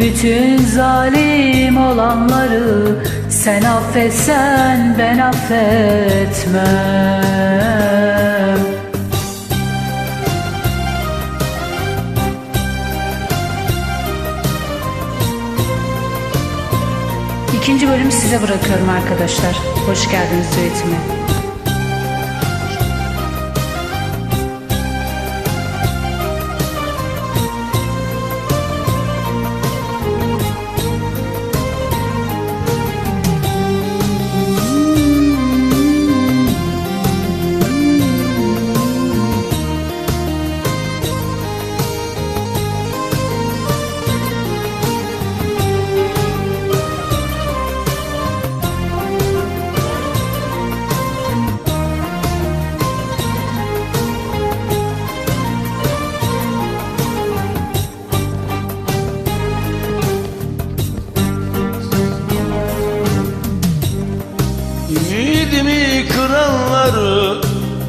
Bütün zalim olanları Sen affetsen ben affetmem İkinci bölümü size bırakıyorum arkadaşlar. Hoş geldiniz düetime.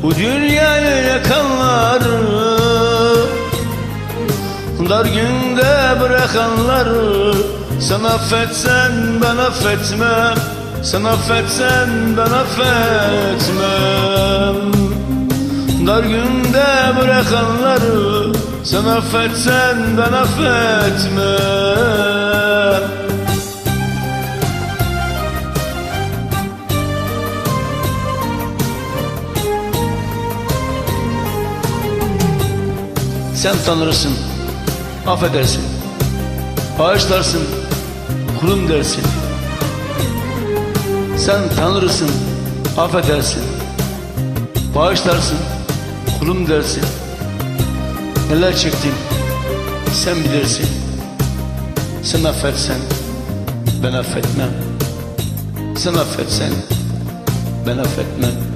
Bu dünyayı yakanları Dar günde bırakanları. Sen affetsen ben affetmem Sen affetsen ben affetmem. Dar günde bırakanları Sen affetsen ben affetmem Sen tanrısın, affedersin, bağışlarsın, kulum dersin. Sen tanrısın, affedersin, bağışlarsın, kulum dersin. Neler çektim, sen bilirsin. Sen affetsen, ben affetmem. Sen affetsen, ben affetmem.